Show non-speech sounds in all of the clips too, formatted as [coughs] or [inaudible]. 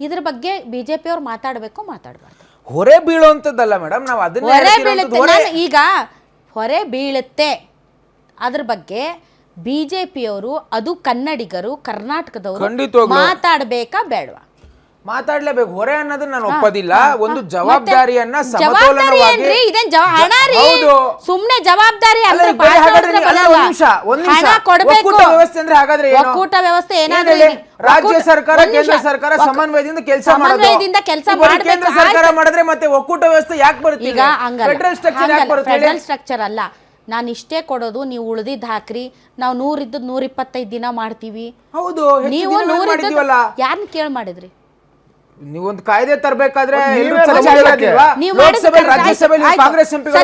ಇದ್ರ ಬಗ್ಗೆ ಬಿಜೆಪಿ ಅವ್ರು ಮಾತಾಡಬೇಕು ಮಾತಾಡಬಾರ್ದು ಹೊರೆ ಬೀಳುವಂಥದ್ದಲ್ಲ ಮೇಡಮ್ ನಾವು ಅದನ್ನ ಹೊರೆ. ಬೀಳುತ್ತೆ ನಾನು ಈಗ ಹೊರೆ ಬೀಳುತ್ತೆ ಅದ್ರ ಬಗ್ಗೆ ಬಿಜೆಪಿಯವರು ಅದು ಕನ್ನಡಿಗರು ಕರ್ನಾಟಕದವರು. ಮಾತಾಡ್ಬೇಕಾ ಬೇಡವಾ ಮಾತಾಡ್ಲೇಬೇಕು. ಹೊರೆ ಅನ್ನೋದನ್ನ ನಾನು ಒಪ್ಪೋದಿಲ್ಲ. ಒಂದು ಜವಾಬ್ದಾರಿಯನ್ನ ಸಮತೋಲನವಾಗಿ ಹೌದು. ಸುಮ್ನೆ ಜವಾಬ್ದಾರಿ ವ್ಯವಸ್ಥೆ ಅಂದ್ರೆ ಹಾಗಾದ್ರೆ? ಒಕ್ಕೂಟ ವ್ಯವಸ್ಥೆ ಏನಾದ್ರೆ? ರಾಜ್ಯ ಸರ್ಕಾರ ಕೇಂದ್ರ ಸರ್ಕಾರ ಸಮನ್ವಯದಿಂದ ಕೆಲಸ ಸಮನ್ವಯದಿಂದ ಕೆಲಸ ಕೇಂದ್ರ ಸರ್ಕಾರ ಮಾಡಿದ್ರೆ ಮತ್ತೆ ಒಕ್ಕೂಟ ವ್ಯವಸ್ಥೆ ಯಾಕೆ ಬರುತ್ತೆ ಈಗ ಫೆಡರಲ್ ಸ್ಟ್ರಕ್ಚರ್ ಯಾಕೆ ಬರುತ್ತೆ ಫೆಡರಲ್ ಸ್ಟ್ರಕ್ಚರ್ ಅಲ್ಲ. ನಾನು ಇಷ್ಟೇ ಕೊಡೋದು ನೀವು ಉಳಿದಿದ್ದು ಹಾಕ್ರಿ. ನಾವು ನೂರಿದ್ದು ನೂರ ಇಪ್ಪತ್ತೈದು ದಿನ ಮಾಡ್ತೀವಿ. ಹೌದು. ನೀವು ಮಾಡಿದೀವಲ್ಲ ಯಾರನ್ನ ಕೇಳಿ ಮಾಡಿದ್ರಿ? ನೀವೊಂದು ಕಾಯ್ದೆ ತರಬೇಕಾದ್ರೆ ಲೋಕಸಭೆ ಕಾಂಗ್ರೆಸ್ ಎಂಪಿಗಳು?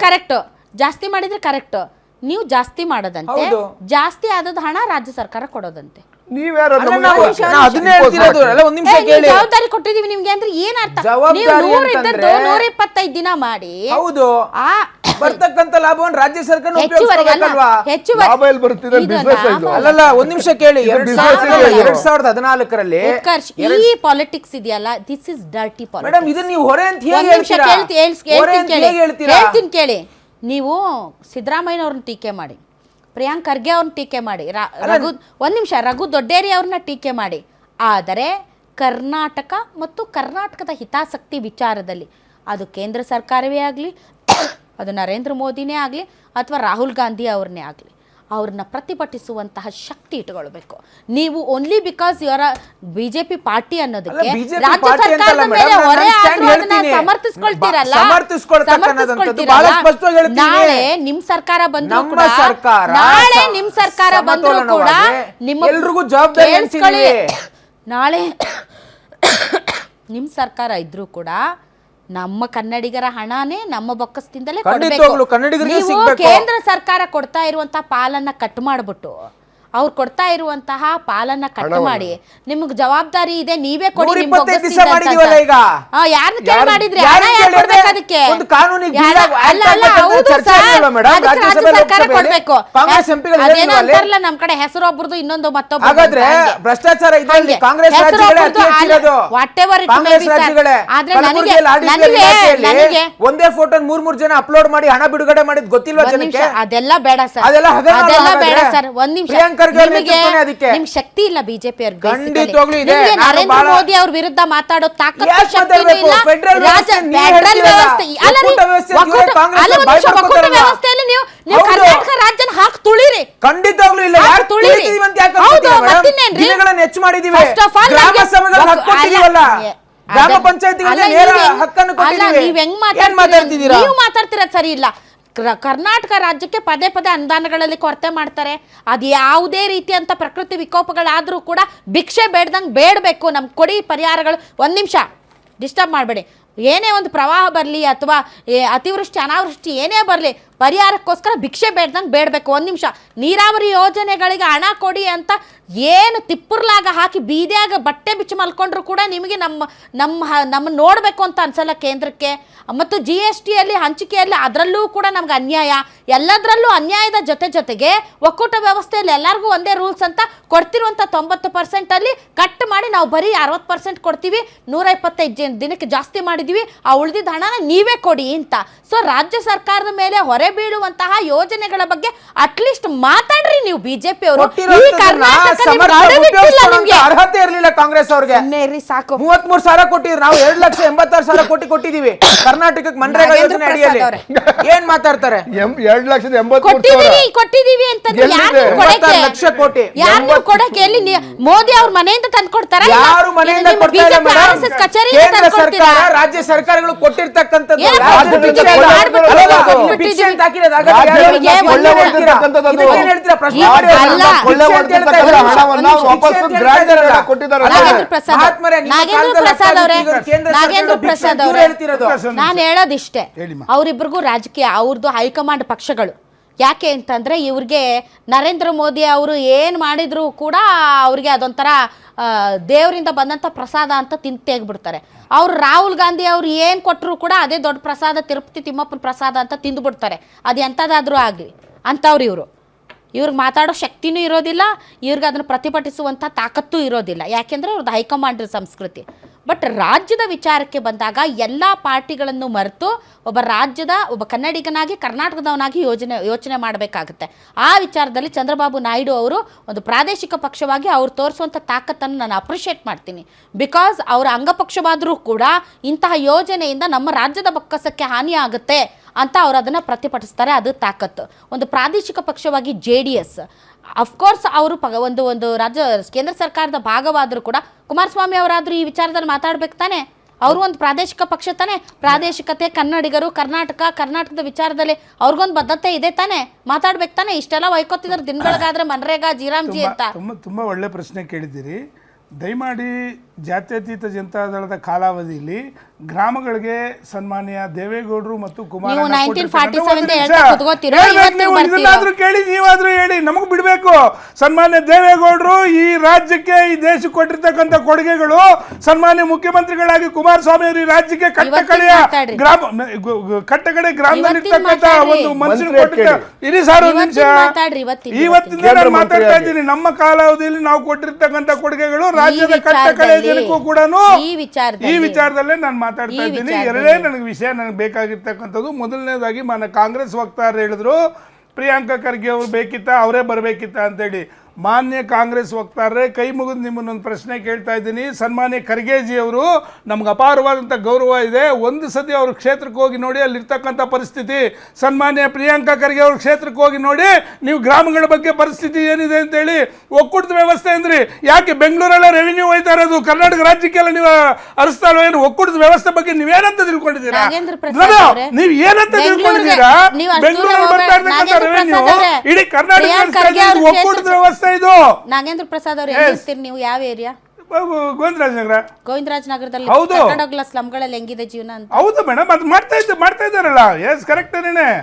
ಕರೆಕ್ಟ್. ಜಾಸ್ತಿ ಮಾಡಿದ್ರೆ ಕರೆಕ್ಟ್. ನೀವು ಜಾಸ್ತಿ ಮಾಡೋದಂತೆ ಜಾಸ್ತಿ ಆದದ ಹಣ ರಾಜ್ಯ ಸರ್ಕಾರ ಕೊಡೋದಂತೆ. ನೀವ್ಯಾರು ಅದನ್ನೇ ಹೇಳ್ತಿರೋದು ಅಲ್ಲ ಒಂದ್ ನಿಮಿಷ ಕೇಳಿ. ಜವಾಬ್ದಾರಿ ಕೊಟ್ಟಿದೀವಿ ನಿಮ್ಗೆ ಅಂದ್ರೆ ಏನ್ ಅರ್ಥ? ನೀವು ನೂರ ಇದ್ದದ್ದು ಅಂತಂದ್ರೆ- ನೂರ ಇಪ್ಪತ್ತೈದು ದಿನ ಮಾಡಿ ಹೌದು. ಆ ಬರ್ತಕ್ಕಂತ ಲಾಭವನ್ನು ರಾಜ್ಯ ಸರ್ಕಾರ ಉಪಯೋಗಿಸಬೇಕಲ್ವಾ ಇದು. ಅಲ್ಲಲ್ಲ ಒಂದ್ ನಿಮಿಷ ಕೇಳಿ. ಎರಡ್ ಸಾವಿರದ ಎರಡ್ ಸಾವಿರದ ಹದಿನಾಲ್ಕರಲ್ಲಿ ಈ ಪಾಲಿಟಿಕ್ಸ್ ಇದೆಯಲ್ಲ this is dirty madam politics ಇದನ್ನ ನೀವು ಹೊರೆ ಅಂತ ಹೇಳಿ ಹೇಳ್ತೀರಾ? ಹೇಳ್ತೀನಿ ಕೇಳಿ. ನೀವು ಸಿದ್ದರಾಮಯ್ಯನವ್ರನ್ನ ಟೀಕೆ ಮಾಡಿ. ಪ್ರಿಯಾಂಕ್ ಖರ್ಗೆ ಅವ್ರನ್ನ ಟೀಕೆ ಮಾಡಿ. ರಾ- ರಘು ಒಂದ್ ನಿಮಿಷ ರಘು ದೊಡ್ಡೇರಿ ಅವ್ರನ್ನ ಟೀಕೆ ಮಾಡಿ. ಆದರೆ ಕರ್ನಾಟಕ ಮತ್ತು ಕರ್ನಾಟಕದ ಹಿತಾಸಕ್ತಿ ವಿಚಾರದಲ್ಲಿ ಅದು ಕೇಂದ್ರ ಸರ್ಕಾರವೇ ಆಗಲಿ ಅದು ನರೇಂದ್ರ ಮೋದಿನೇ ಆಗಲಿ ಅಥವಾ ರಾಹುಲ್ ಗಾಂಧಿ ಅವ್ರನ್ನೇ ಆಗಲಿ ಅವ್ರನ್ನ ಪ್ರತಿಭಟಿಸುವಂತಹ ಶಕ್ತಿ ಇಟ್ಕೊಳ್ಬೇಕು ನೀವು ಓನ್ಲಿ ಬಿಕಾಸ್ ಇವರ ಬಿಜೆಪಿ ಪಾರ್ಟಿ ಅನ್ನೋದಕ್ಕೆ ರಾಜ್ಯ ಸರ್ಕಾರದ ಮೇಲೆ ಹೊರೆ ಸಮರ್ಥಿಸ್ಕೊಳ್ತೀರಲ್ಲ. ನಾಳೆ ನಿಮ್ ಸರ್ಕಾರ ಬಂದ್ರು ಕೂಡ ನಾಳೆ ನಿಮ್ ಸರ್ಕಾರ ಬಂದ್ರು ಕೂಡ ನಿಮ್ಮ. ನಾಳೆ [coughs] ನಿಮ್ ಸರ್ಕಾರ ಇದ್ರೂ ಕೂಡ ನಮ್ಮ ಕನ್ನಡಿಗರ ಹಣನೇ ನಮ್ಮ ಬೊಕ್ಕಸದಿಂದಲೇ ಖಂಡಿತವಾಗ್ಲೂ ಕೊಡ್ಬೇಕು ಕನ್ನಡಿಗರಿಗೆ ನೀವು ಸಿಗ್ಬೇಕು. ಕೇಂದ್ರ ಸರ್ಕಾರ ಕೊಡ್ತಾ ಇರುವಂತ ಪಾಲನ್ನ ಕಟ್ ಮಾಡ್ಬಿಟ್ಟು ಅವ್ರು ಕೊಡ್ತಾ ಇರುವಂತಹ ಪಾಲನ್ನ ಕಟ್ ಮಾಡಿ. ನಿಮ್ಗ್ ಜವಾಬ್ದಾರಿ ಇದೆ ನೀವೇ ಕೊಡಿ ನೂರ ನಿಮ್ ಇಪ್ಪತ್ತೈದು ದಿವಸ ಬೊಕ್ಕಸದಿಂದ ಮಾಡಿದೀವಲ್ಲ ಈಗ? ಆ, ಯಾರ್ನ ಕೇಳಿ ಯಾರ್- ಮಾಡಿದ್ರಿ? ಯಾರ್ನ ಯಾರ್ ಕೇಳಿದ್ರೆ ಕೊಡ್ಬೇಕು ಅದಕ್ಕೆ? ಒಂದು ಕಾನೂನಿಗೆ ಯಾರ- ಬಿಡಾಗ ಅಲ್ಲ, ಅಲ್ಲ, ಆಗ್ತಕ್ಕಂಥ ಹೌದು ಚರ್ಚೆ ಸರ್. ಆಗಿಲ್ವಾ ಮೇಡಮ್? ಅದಕ್ಕೆ ರಾಜ್ಯ ರಾಜ್ಯಸಭೆ, ಸರ್ಕಾರ ಲೋಕಸಭೆಯಲ್ಲಿ ಕೊಡ್ಬೇಕು. ಕಾಂಗ್ರೆಸ್ ಎಂಪಿಗಳು ಅದೇನೋ ಹೇಳಿಲ್ವಾ ಅಲ್ಲಿ? ಅಂತಾರಲ್ಲ ನಮ್ ಕಡೆ ಇನ್ನೊಂದು ಮತ್ತೊಬ್ಬ ಹಾಗಾದ್ರೆ ಭ್ರಷ್ಟಾಚಾರ ಇದ್ರಲ್ಲಿ ಕಾಂಗ್ರೆಸ್ ರಾಜ್ಯಗಳೇ ಅತಿ ಹೆಚ್ಚಿರೋದು? ಕಾಂಗ್ರೆಸ್ ರಾಜ್ಯಗಳೇ? ಆದ್ರೆ ನನಗೆ ಕಲಬುರಗಿಯಲ್ಲಿ ಆಡಿಸಿದ ನನಗೆ ಇಲಾಖೆಯಲ್ಲಿ ನನಗೆ ಒಂದೇ ಫೋಟೋ ಮೂರ್ ಮೂರ್ ಜನ ಅಪ್ಲೋಡ್ ಮಾಡಿ ಹಣ ಬಿಡುಗಡೆ ಮಾಡಿದ್ ಗೊತ್ತಿಲ್ವಾ ಒಂದ್ ನಿಮಿಷ. ಜನಕ್ಕೆ? ಅದೆಲ್ಲ ಬೇಡ ಸರ್ ಅದೆಲ್ಲ ಹಗರಣ ಅದೆಲ್ಲ ಹಾಗಾದ್ರೆ? ಬೇಡ ಸರ್ ಒಂದ್ ನಿಮಿಷ. ಪ್ರಿಯಾಂಕ್ ಅವ್ರ ಅದಕ್ಕೆ. ಶಕ್ತಿ ಇಲ್ಲ ಬಿಜೆಪಿ ಖಂಡಿತವಾಗ್ಲೂ ಇದೆ. ನಾನು ನರೇಂದ್ರ ಬಹಳ- ಮೋದಿ ಅವ್ರ ವಿರುದ್ಧ ಮಾತಾಡೋ ತಾಕತ್ತು ಯಾಕ್ ಶಕ್ತಿನೂ ಮಾತಾಡ್ಬೇಕು? ಇಲ್ಲ ವ್ಯವಸ್ಥೆ ನೀವ್ ಫೆಡರಲ್ ಹೇಳ್ತೀರಲ್ಲ. ವ್ಯವಸ್ಥೆ ಅಲ್ಲ ರೀ, ಒಕ್ಕೂಟ ವ್ಯವಸ್ಥೆ ಒಕ್ಕೂಟ- ಇವ್ರೇ ಕಾಂಗ್ರೆಸ್ ಅಲ್ಲ ಒಂದ್ ಬಾಯ್ ನಿಮಿಷ, ಒಕ್ಕೂಟ ವ್ಯವಸ್ಥೆಯಲ್ಲಿ ನೀವು ನೀವು ಹೌದು. ಕರ್ನಾಟಕ ರಾಜ್ಯನ ಹಾಕಿ ತುಳಿರಿ ಖಂಡಿತವಾಗ್ಲೂ ಇಲ್ಲ ಯಾರು ತುಳಿರಿ. ತುಳಿತೀವಿ ಅಂತ ಯಾಕೆ ಹೌದು, ಅನ್ಕೋತೀರಾ ಮೇಡಮ್? ಮತ್ತಿನ್ನೇನ್ರಿ? ದಿನಗಳನ್ನ ಹೆಚ್ಚು ಮಾಡಿದೀವಿ First of all ಗ್ರಾಮ ನಮ್ಗೆ ಸಭೆಗಳು ಹಕ್ಕು ಕೊಟ್ಟಿದೀವಲ್ಲ ಅಲ್ಲ, ಗ್ರಾಮ ಪಂಚಾಯತಿಗಳಿಗೆ ನೇರ ನೀವ್ ಹೆಂಗ್- ಹಕ್ಕನ್ನು ಅಲ್ಲ, ಕೊಟ್ಟಿದೀವಿ ನೀವ್ ಹೆಂಗ್ ಏನ್ ಮಾತಾಡ್ತಿದ್ದೀರಾ ನೀವು ಮಾತಾಡ್ತಿರೋದು ಸರಿ ಇಲ್ಲ ಕರ್ನಾಟಕ ರಾಜ್ಯಕ್ಕೆ ಪದೇ ಪದೇ ಅನುದಾನಗಳಲ್ಲಿ ಕೊರತೆ ಮಾಡ್ತಾರೆ. ಅದು ಯಾವುದೇ ರೀತಿಯಂಥ ಪ್ರಕೃತಿ ವಿಕೋಪಗಳಾದರೂ ಕೂಡ ಭಿಕ್ಷೆ ಬೇಡ್ದಂಗೆ ಬೇಡಬೇಕು. ನಮ್ಗೆ ಕೊಡಿ ಪರಿಹಾರಗಳು ಒಂದು ನಿಮಿಷ. ಡಿಸ್ಟರ್ಬ್ ಮಾಡಬೇಡಿ. ಏನೇ ಒಂದು ಪ್ರವಾಹ ಬರಲಿ ಅಥವಾ ಅತಿವೃಷ್ಟಿ, ಅನಾವೃಷ್ಟಿ ಏನೇ ಬರಲಿ ಪರಿಹಾರಕ್ಕೋಸ್ಕರ ಭಿಕ್ಷೆ ಬೇಡ್ದಂಗೆ ಬೇಡಬೇಕು. ಒಂದು ನಿಮಿಷ. ನೀರಾವರಿ ಯೋಜನೆಗಳಿಗೆ ಹಣ ಕೊಡಿ ಅಂತ ಏನು ತಿಪ್ಪುರ್ಲಾಗ ಹಾಕಿ ಬೀದಿಯಾಗ ಬಟ್ಟೆ ಬಿಚ್ಚಿ ಮಲ್ಕೊಂಡ್ರು ಕೂಡ ನಿಮಗೆ ನಮ್ಮ ನಮ್ಮ ನಮ್ಮ ನೋಡಬೇಕು ಅಂತ ಅನ್ಸಲ್ಲ ಕೇಂದ್ರಕ್ಕೆ? ಮತ್ತು ಜಿ ಎಸ್ ಟಿಯಲ್ಲಿ ಹಂಚಿಕೆಯಲ್ಲಿ ಅದರಲ್ಲೂ ಕೂಡ ನಮ್ಗೆ ಅನ್ಯಾಯ. ಎಲ್ಲದರಲ್ಲೂ ಅನ್ಯಾಯದ ಜೊತೆ ಜೊತೆಗೆ ಒಕ್ಕೂಟ ವ್ಯವಸ್ಥೆಯಲ್ಲಿ ಎಲ್ಲರಿಗೂ ಒಂದೇ ರೂಲ್ಸ್ ಅಂತ ಕೊಡ್ತಿರುವಂಥ ತೊಂಬತ್ತು ಪರ್ಸೆಂಟಲ್ಲಿ ಕಟ್ ಮಾಡಿ ನಾವು ಬರೀ ಅರವತ್ತು ಪರ್ಸೆಂಟ್ ಕೊಡ್ತೀವಿ. ನೂರ ಇಪ್ಪತ್ತೈದು ದಿನಕ್ಕೆ ಜಾಸ್ತಿ ಮಾಡಿದ್ದೀವಿ. ಆ ಉಳಿದಿದ್ದ ಹಣನ ನೀವೇ ಕೊಡಿ ಅಂತ. ಸೊ ರಾಜ್ಯ ಸರ್ಕಾರದ ಮೇಲೆ ಹೊರೆ ಬೀಳುವಂತಹ ಯೋಜನೆಗಳ ಬಗ್ಗೆ ಅಟ್ಲೀಸ್ಟ್ ಮಾತಾಡ್ರಿ ನೀವು ಬಿಜೆಪಿ ಅವರು. ಅರ್ಹತೆ ಇರಲಿಲ್ಲ ಕಾಂಗ್ರೆಸ್ ಅವ್ರಿಗೆ. ಸಾಕು. ಮೂವತ್ ಮೂರ್ ಸಾವಿರ ಕೊಟ್ಟಿದ್ರು. ನಾವು ಎರಡ್ ಲಕ್ಷ ಎಂಬತ್ತಾರು ಸಾವಿರ ಕೋಟಿ ಕೊಟ್ಟಿದೀವಿ ಕರ್ನಾಟಕಕ್ಕೆ ಮನ್ರೇಗಾ ಯೋಜನೆ ಅಡಿಯಲ್ಲಿ. ಏನ್ ಮಾತಾಡ್ತಾರೆ? ಎರಡ್ ಲಕ್ಷದ ಎಂಬತ್ಮೂರು ಕೊಟ್ಟಿದೀವಿ ಅಂತಂದ್ರೆ ಎಲ್ಲಿದೆ? ಯಾರು ಕೊಡಕ್ಕೆ? ಲಕ್ಷ ಕೋಟಿ. ಯಾರು ನೀವು ಕೊಡಕ್ಕೆ? ಎಲ್ಲಿ ಮೋದಿ ಅವ್ರ ಮನೆಯಿಂದ ತಂದು ಕೊಡ್ತಾರ? ಯಾರು ಮನೆಯಿಂದ ಕೊಡ್ತೀರಾ? ಸರ್ಕಾರ ರಾಜ್ಯ ಸರ್ಕಾರಗಳು ಕೊಟ್ಟಿರ್ತಕ್ಕಂಥದ್ದು ಅಂತ ಹಾಕಿರೋದು. ನಾಗೇಂದ್ರ ಪ್ರಸಾದ್ ಮಹಾತ್ಮರೇ, ನಾಗೇಂದ್ರ ಕಾಲದಲ್ಲಿ ಪ್ರಸಾದ್ ಅವರೇ ಈಗ ಕೇಂದ್ರ ಸರ್ಕಾರ ನಾಗೇಂದ್ರ ಭಿಕ್ಷೆ ಅವರೇ. ನಾನು ಹೇಳೋದಿಷ್ಟೇ. ಅವ್ರಿಬ್ರಿಗೂ ಅವರಿಬ್ಬರಿಗೂ ರಾಜಕೀಯ ಅವ್ರದ್ದು ಹೈಕಮಾಂಡ್ ಪಕ್ಷಗಳು. ಯಾಕೆ ಅಂತಂದರೆ ಇವ್ರಿಗೆ ನರೇಂದ್ರ ಮೋದಿ ಅವರು ಏನು ಮಾಡಿದರೂ ಕೂಡ ಅವ್ರಿಗೆ ಅದೊಂಥರ ದೇವರಿಂದ ಬಂದಂಥ ಪ್ರಸಾದ ಅಂತ ತಿಂದು ತೆಗ್ಬಿಡ್ತಾರೆ ಅವರು ರಾಹುಲ್ ಗಾಂಧಿ ಅವರು ಏನು ಕೊಟ್ಟರು ಕೂಡ ಅದೇ ದೊಡ್ಡ ಪ್ರಸಾದ, ತಿರುಪತಿ ತಿಮ್ಮಪ್ಪನ ಪ್ರಸಾದ ಅಂತ ತಿಂದುಬಿಡ್ತಾರೆ. ಅದು ಎಂಥದ್ದಾದರೂ ಆಗಲಿ ಅಂಥವ್ರು ಇವರು. ಇವ್ರಿಗೆ ಮಾತಾಡೋ ಶಕ್ತಿನೂ ಇರೋದಿಲ್ಲ, ಇವ್ರಿಗೆ ಅದನ್ನು ಪ್ರತಿಭಟಿಸುವಂಥ ತಾಕತ್ತೂ ಇರೋದಿಲ್ಲ. ಯಾಕೆಂದರೆ ಅವ್ರದ್ದು ಹೈಕಮಾಂಡ್ ಸಂಸ್ಕೃತಿ. ಬಟ್ ರಾಜ್ಯದ ವಿಚಾರಕ್ಕೆ ಬಂದಾಗ ಎಲ್ಲ ಪಾರ್ಟಿಗಳನ್ನು ಮರೆತು ಒಬ್ಬ ರಾಜ್ಯದ ಒಬ್ಬ ಕನ್ನಡಿಗನಾಗಿ, ಕರ್ನಾಟಕದವನಾಗಿ ಯೋಜನೆ, ಯೋಚನೆ ಮಾಡಬೇಕಾಗುತ್ತೆ. ಆ ವಿಚಾರದಲ್ಲಿ ಚಂದ್ರಬಾಬು ನಾಯ್ಡು ಅವರು ಒಂದು ಪ್ರಾದೇಶಿಕ ಪಕ್ಷವಾಗಿ ಅವ್ರು ತೋರಿಸುವಂಥ ತಾಕತ್ತನ್ನು ನಾನು ಅಪ್ರಿಷಿಯೇಟ್ ಮಾಡ್ತೀನಿ. ಬಿಕಾಸ್ ಅವರ ಅಂಗಪಕ್ಷವಾದರೂ ಕೂಡ ಇಂತಹ ಯೋಜನೆಯಿಂದ ನಮ್ಮ ರಾಜ್ಯದ ಬೊಕ್ಕಸಕ್ಕೆ ಹಾನಿ ಆಗುತ್ತೆ ಅಂತ ಅವರು ಅದನ್ನು ಪ್ರತಿಭಟಿಸ್ತಾರೆ ಅದು ತಾಕತ್ತು. ಒಂದು ಪ್ರಾದೇಶಿಕ ಪಕ್ಷವಾಗಿ ಜೆ ಡಿ ಎಸ್ ಅಫ್ಕೋರ್ಸ್ ಅವರು ಪ ಒಂದು ಒಂದು ರಾಜ್ಯ ಕೇಂದ್ರ ಸರ್ಕಾರದ ಭಾಗವಾದರೂ ಕೂಡ ಕುಮಾರಸ್ವಾಮಿ ಅವರಾದರೂ ಈ ವಿಚಾರದಲ್ಲಿ ಮಾತಾಡ್ಬೇಕು ತಾನೆ. ಅವರು ಒಂದು ಪ್ರಾದೇಶಿಕ ಪಕ್ಷ ತಾನೆ. ಪ್ರಾದೇಶಿಕತೆ ಕನ್ನಡಿಗರು ಕರ್ನಾಟಕ ಕರ್ನಾಟಕದ ವಿಚಾರದಲ್ಲಿ ಅವ್ರಿಗೊಂದು ಬದ್ಧತೆ ಇದೆ ತಾನೆ. ಮಾತಾಡ್ಬೇಕು ತಾನೆ. ಇಷ್ಟೆಲ್ಲ ವೈಕೋತಿದ್ರು ದಿನಗಳಿಗಾದ್ರೆ ಮನ್ರೇಗಾ ಜೀರಾಮ್ಜಿ ಅಂತ. ತುಂಬ ತುಂಬ ಒಳ್ಳೆ ಪ್ರಶ್ನೆ ಕೇಳಿದ್ದೀರಿ. ದಯಮಾಡಿ ಜಾತ್ಯತೀತ ಜನತಾದಳದ ಕಾಲಾವಧಿಯಲ್ಲಿ ಗ್ರಾಮಗಳಿಗೆ ಸನ್ಮಾನ್ಯ ದೇವೇಗೌಡರು ಮತ್ತು ಕುಮಾರಣ್ಣ ನೀವು 1947 ಕೊಟ್ಟಿರ್ತಕ್ಕಂಥ ಹೇಳ್ತಾ ನಿಮಿಷ. ಕೂತ್ಕೋತೀರೋ, ಹೇಳ್ಬೇಕು ನೀವು, ಬರ್ತೀರೋ? ಇದನ್ನಾದ್ರೂ ಕೇಳಿ ನೀವಾದ್ರೂ ಹೇಳಿ ನಮಗ್ ಬಿಡಬೇಕು ಸನ್ಮಾನ್ಯ ದೇವೇಗೌಡರು ಈ ರಾಜ್ಯಕ್ಕೆ ಈ ದೇಶಕ್ಕೆ ಕೊಟ್ಟಿರ್ತಕ್ಕಂಥ ಕೊಡುಗೆಗಳು ಸನ್ಮಾನ್ಯ ಮುಖ್ಯಮಂತ್ರಿಗಳಾಗಿ ಕುಮಾರಸ್ವಾಮಿ ಅವರು ಈ ರಾಜ್ಯಕ್ಕೆ ಕಟ್ಟಕಡೆಯ. ಗ್ರಾಮ ಕಟ್ಟಕಡೆ ಗ್ರಾಮದಲ್ಲಿ ಇರ್ತಕ್ಕಂಥ. ಒಂದು ಮನಸ್ಸಿನ. ಇರಿ ಸರ್ ಒಂದು ನಿಮಿಷ ಇವತ್ತಿಂದ ನಾನು ಮಾತಾಡ್ತಾ. ಇದ್ದೀನಿ ನಮ್ಮ ಕಾಲಾವಧಿಯಲ್ಲಿ ನಾವು ಕೊಟ್ಟಿರ್ತಕ್ಕಂಥ ಕೊಡುಗೆಗಳು ರಾಜ್ಯದ ಕಟ್ಟಕಡೆ ಕಟ್ಟ ಕಡೆ ವಿಚಾರದಲ್ಲಿ- ಜನಕ್ಕೂ ಕೂಡ ಈ ವಿಚಾರದಲ್ಲಿ- ಈ ವಿಚಾರದಲ್ಲೇ ನಾನು ಮಾತಾಡ್ತಾ ಇದ್ದೀನಿ. ಎರಡೇ ನನಗೆ ವಿಷಯ ನನಗೆ ಬೇಕಾಗಿರ್ತಕ್ಕಂಥದ್ದು. ಮೊದಲನೇದಾಗಿ ಮಾನ ಕಾಂಗ್ರೆಸ್ ವಕ್ತಾರರು ಹೇಳಿದ್ರು. ಪ್ರಿಯಾಂಕಾ ಖರ್ಗೆ ಅವರು ಬೇಕಿತ್ತ ಅವರೇ ಬರಬೇಕಿತ್ತ ಅಂತೇಳಿ. ಮಾನ್ಯ ಕಾಂಗ್ರೆಸ್ ಹೋಗ್ತಾರೆ ಕೈ ಮುಗಿದು ನಿಮ್ಮನ್ನೊಂದು ಪ್ರಶ್ನೆ ಕೇಳ್ತಾ ಇದ್ದೀನಿ. ಸನ್ಮಾನ್ಯ ಖರ್ಗೆಜಿ ಅವರು ನಮ್ಗೆ ಅಪಾರವಾದಂಥ ಗೌರವ ಇದೆ. ಒಂದು ಸತಿ ಅವ್ರ ಕ್ಷೇತ್ರಕ್ಕೆ ಹೋಗಿ ನೋಡಿ ಅಲ್ಲಿರ್ತಕ್ಕಂಥ ಪರಿಸ್ಥಿತಿ. ಸನ್ಮಾನ್ಯ ಪ್ರಿಯಾಂಕಾ ಖರ್ಗೆ ಅವ್ರ ಕ್ಷೇತ್ರಕ್ಕೆ ಹೋಗಿ ನೋಡಿ ನೀವು ಗ್ರಾಮಗಳ ಬಗ್ಗೆ ಪರಿಸ್ಥಿತಿ ಏನಿದೆ ಅಂತೇಳಿ ಒಕ್ಕೂಟದ ವ್ಯವಸ್ಥೆ ಅಂದ್ರಿ. ಯಾಕೆ ಬೆಂಗಳೂರಲ್ಲೇ ರೆವಿನ್ಯೂ ಹೋಯ್ತಾ ಇರೋದು? ಕರ್ನಾಟಕ ರಾಜ್ಯಕ್ಕೆಲ್ಲ ನೀವು ಇಲ್ವಾ? ಏನು ಒಕ್ಕೂಟದ ವ್ಯವಸ್ಥೆ ಬಗ್ಗೆ ನೀವೇನಂತ ತಿಳ್ಕೊಂಡಿದ್ದೀರಾ? ನೀವು ಏನಂತ ತಿಳ್ಕೊಂಡಿದ್ದೀರಾ? ಬೆಂಗಳೂರಲ್ಲಿ ಬರ್ತಾ ಇರ್ತಕ್ಕಂಥ ರೆವಿನ್ಯೂ ಇಡೀ ಕರ್ನಾಟಕ ಒಕ್ಕೂಟದ ಕ್ಷೇತ್ರ- ವ್ಯವಸ್ಥೆ ಇದು ನಾಗೇಂದ್ರ ಪ್ರಸಾದ್ ಅವ್ರು ಎಲ್ಲಿರ್ತೀರಿ ನೀವು? ಯಾವ ಏರಿಯಾ ಗೋವಿಂದರಾಜ ನಗರ ಗೋವಿಂದರಾಜ್ ನಗರದಲ್ಲಿ ಹೌದು. ಕಟ್ಟಡಗಳ ಸ್ಲಮ್ಗಳಲ್ಲಿ ಹೆಂಗಿದೆ ಜೀವನ ಅಂತ? ಹೌದು ಮೇಡಮ್ ಅದು ಮಾಡ್ತಾ ಇದ್ದ ಮಾಡ್ತಾ ಇದ್ದಾರಲ್ಲ. ಎಸ್ ಕರೆಕ್ಟ್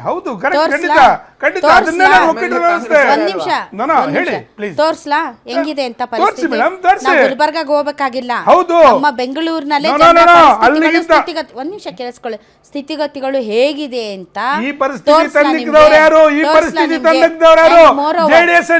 ಹೌದು ಕರೆಕ್ಟ್ ಖಂಡಿತ ತೋರ್ಸ್ಲಾ? ಖಂಡಿತ ತೋರ್ಸ್ಲಾ? ಅದನ್ನೇ ಒಕ್ಕೂಟದ ವ್ಯವಸ್ಥೆ. ಒಂದ್ ನಿಮಿಷ. ನೋ, ನೋ, ಹೇಳಿ. ಪ್ಲೀಸ್ ತೋರ್ಸ್ಲಾ? ಹೆಂಗಿದೆ ಅಂತ ತೋರ್ಸಿ ಪರಿಸ್ಥಿತಿ? ಮೇಡಮ್, ತೋರ್ಸಿ. ನಾವು ಗುಲ್ಬರ್ಗಾಗ್ ಹೋಗ್ಬೇಕಾಗಿಲ್ಲ. ಹೌದು. ನಮ್ಮ ಬೆಂಗಳೂರಿನಲ್ಲೇ ನೋ, ನೋ, ಜನರ ನೋ, ನೋ, ಪರಿಸ್ಥಿತಿಗಳು, ಅಲ್ಲಿಗಿಂತ- ಸ್ಥಿತಿಗತಿ ಒಂದ್ ನಿಮಿಷ ಕೇಳಿಸ್ಕೊಳ್ಳಿ. ಸ್ಥಿತಿಗತಿಗಳು ಹೇಗಿದೆ ಅಂತ ಈ ಪರಿಸ್ಥಿತಿ ತೋರ್ಸ್ಲಾ ತಂದಿದ್ದವ್ರು ನಿಮ್ಗೆ? ಯಾರು? ಈ ಪರಿಸ್ಥಿತಿ? ತಂದಿದ್ದವ್ರು ಯಾರು? ಜೆಡಿಎಸ್